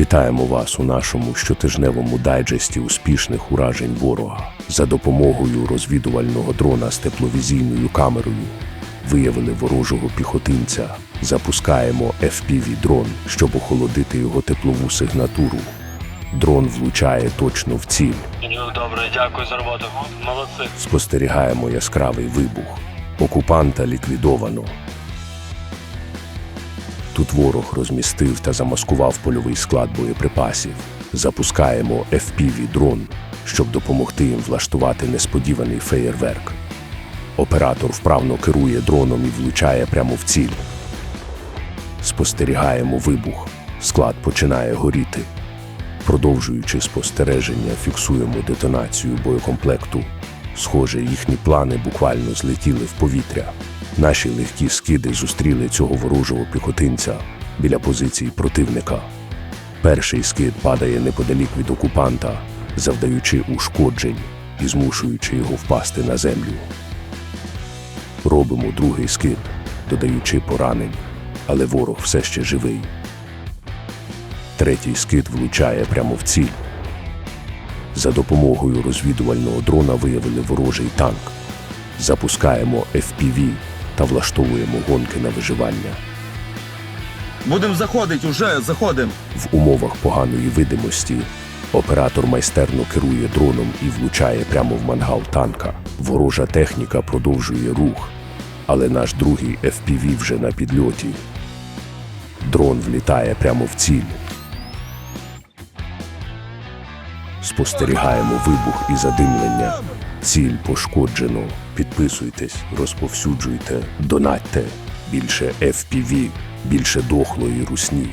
Вітаємо вас у нашому щотижневому дайджесті успішних уражень ворога. За допомогою розвідувального дрона з тепловізійною камерою виявили ворожого піхотинця. Запускаємо FPV-дрон, щоб охолодити його теплову сигнатуру. Дрон влучає точно в ціль. Добре, дякую за роботу. Молодці. Спостерігаємо яскравий вибух. Окупанта ліквідовано. Тут ворог розмістив та замаскував польовий склад боєприпасів. Запускаємо FPV-дрон, щоб допомогти їм влаштувати несподіваний феєрверк. Оператор вправно керує дроном і влучає прямо в ціль. Спостерігаємо вибух. Склад починає горіти. Продовжуючи спостереження, фіксуємо детонацію боєкомплекту. Схоже, їхні плани буквально злетіли в повітря. Наші легкі скиди зустріли цього ворожого піхотинця біля позицій противника. Перший скид падає неподалік від окупанта, завдаючи ушкоджень і змушуючи його впасти на землю. Робимо другий скид, додаючи поранень, але ворог все ще живий. Третій скид влучає прямо в ціль. За допомогою розвідувального дрона виявили ворожий танк. Запускаємо FPV та влаштовуємо гонки на виживання. Будем заходить, уже заходим. В умовах поганої видимості оператор майстерно керує дроном і влучає прямо в мангал танка. Ворожа техніка продовжує рух, але наш другий FPV вже на підльоті. Дрон влітає прямо в ціль. Спостерігаємо вибух і задимлення. Ціль пошкоджено. Підписуйтесь, розповсюджуйте, донатьте. Більше FPV, більше дохлої русні.